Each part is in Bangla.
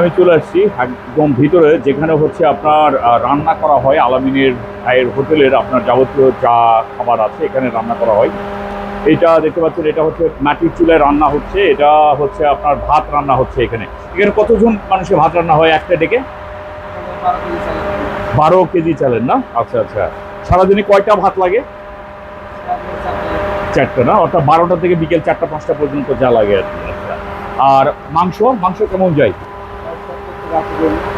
আমি চলে আসছি একদম ভিতরে, যেখানে হচ্ছে আপনার রান্না করা হয় আলামিনের ভাইয়ের হোটেলের আপনার যাবতীয় যা খাবার আছে এখানে রান্না করা হয়। এটা দেখতে পাচ্ছেন, এটা হচ্ছে মাটির চুলায় রান্না হচ্ছে, এটা হচ্ছে আপনার ভাত রান্না হচ্ছে এখানে। এখানে কতজন মানুষের ভাত রান্না হয় একটা ডেকে? বারো কেজি চালেন না? আচ্ছা আচ্ছা। সারাদিনে কয়টা ভাত লাগে? চারটা না? অর্থাৎ বারোটা থেকে বিকেল চারটা, পাঁচটা পর্যন্ত যা লাগে আর আচ্ছা। আর মাংস? মাংস কেমন যায়?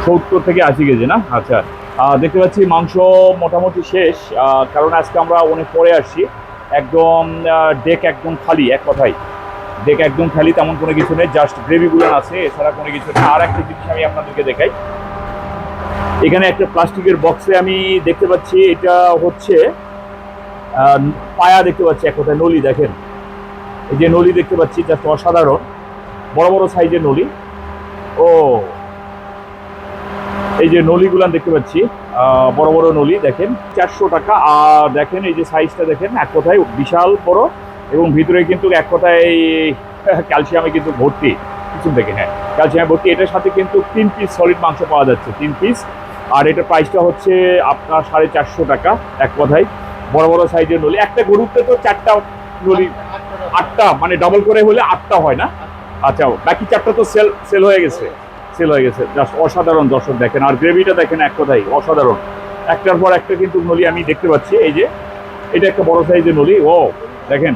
সত্তর থেকে আশি কেজি, না? আচ্ছা। দেখতে পাচ্ছি মাংস মোটামুটি শেষ। কারণ আজকে আমরা অনেক পরে আসছি। একদম ডেক একদম খালি, এক কথাই ডেক একদম খালি, তেমন কোনো কিছু নেই। জাস্ট গ্রেভিগুলো আছে, এছাড়া কোনো কিছু নেই। আর একটা জিনিস আমি আপনাদেরকে দেখাই। এখানে একটা প্লাস্টিকের বক্সে আমি দেখতে পাচ্ছি, এটা হচ্ছে পায়া দেখতে পাচ্ছি এক কথায়, নলি, দেখেন। এই যে নলি দেখতে পাচ্ছি, জাস্ট অসাধারণ। বড় বড় সাইজের নলি। ও! এই যে নলিগুলান দেখতে পাচ্ছি বড় বড় নলি, দেখেন, চারশো টাকা। আর দেখেন, এই যে সাইজটা দেখেন, এক কথায় বিশাল বড় এবং ভিতরে কিন্তু এক কথায় ক্যালসিয়ামে কিন্তু ভর্তি। কিছু দেখে হ্যাঁ ক্যালসিয়ামে ভর্তি। এটার সাথে কিন্তু তিন পিস সলিড মাংস পাওয়া যাচ্ছে, তিন পিস আর এটার প্রাইসটা হচ্ছে আপনার সাড়ে চারশো টাকা, এক কথায়। বড় বড় সাইজের নলি। একটা গরুতে তো চারটা নলি, আটটা মানে ডাবল করে হলে আটটা হয় না? আচ্ছা বাকি চারটা তো সেল সেল হয়ে গেছে। সেল হয়ে গেছে। জাস্ট অসাধারণ দর্শক দেখেন। আর গ্রেভিটা দেখেন এক কথাই অসাধারণ। একটার পর একটা কিন্তু নলি আমি দেখতে পাচ্ছি, এই যে, এটা একটা বড় সাইজের নলি ও দেখেন।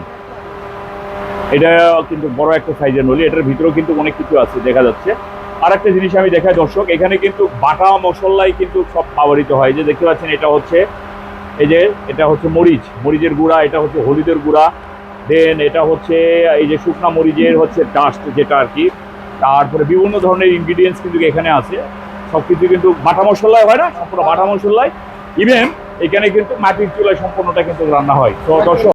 এটা কিন্তু বড় একটা সাইজের নলি, এটার ভিতরেও কিন্তু অনেক কিছু আছে, দেখা যাচ্ছে। আর একটা জিনিস আমি দেখাই, দর্শক, এখানে কিন্তু বাটা মশলাই কিন্তু সব ব্যবহৃত হয়। যে দেখতে পাচ্ছেন, এটা হচ্ছে, এই যে, এটা হচ্ছে মরিচ, মরিচের গুঁড়া, এটা হচ্ছে হলুদের গুঁড়া। দেন এটা হচ্ছে, এই যে শুকনা মরিচের হচ্ছে ডাস্ট যেটা আর কি তারপরে বিভিন্ন ধরনের ইনগ্রিডিয়েন্টস কিন্তু এখানে আছে। সব কিছু কিন্তু বাটা মশলায় হয় না সম্পূর্ণ বাটা মশলায়। ইভেন এখানে কিন্তু মাটির চুলায় সম্পূর্ণটা কিন্তু রান্না হয়। তো দর্শক